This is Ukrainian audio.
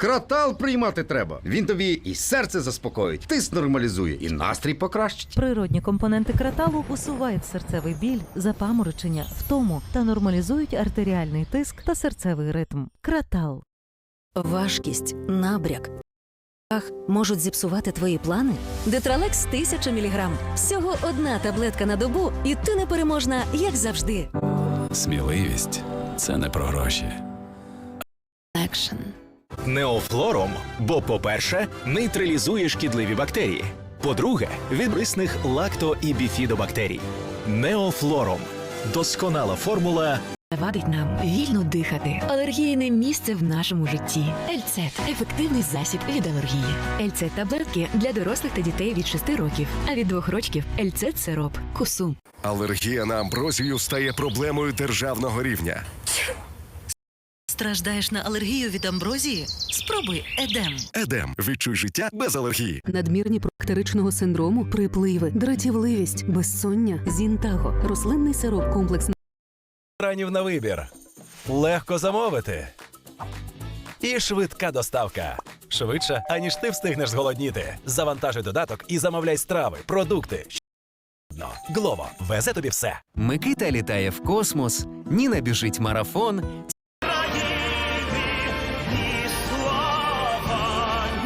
Кратал приймати треба. Він тобі і серце заспокоїть, тиск нормалізує, і настрій покращить. Природні компоненти краталу усувають серцевий біль, запаморочення, втому та нормалізують артеріальний тиск та серцевий ритм. Кратал. Важкість, набряк. Ах, можуть зіпсувати твої плани? Детралекс 1000 мг. Всього одна таблетка на добу, і ти непереможна, як завжди. Сміливість це не про гроші. Екшн. Неофлором, бо, по-перше, нейтралізує шкідливі бактерії. По-друге, від корисних лакто і біфідобактерій. Неофлором досконала формула Завадить нам вільно дихати. Алергійне місце в нашому житті. Ельцет ефективний засіб від алергії. Ельцет таблетки для дорослих та дітей від 6 років, а від 2 років Ельцет сироп. Кусум. Алергія на амброзію стає проблемою державного рівня. Страждаєш на алергію від амброзії? Спробуй едем. Едем. Відчуй життя без алергії. Надмірні проктеричного синдрому, припливи, дратівливість, безсоння, зінтаго, рослинний сироп комплексний. Ранів на вибір. Легко замовити. І швидка доставка. Швидше, аніж ти встигнеш зголодніти. Завантажуй додаток і замовляй страви, продукти. Глово везе тобі все. Микита літає в космос, Ніна біжить марафон,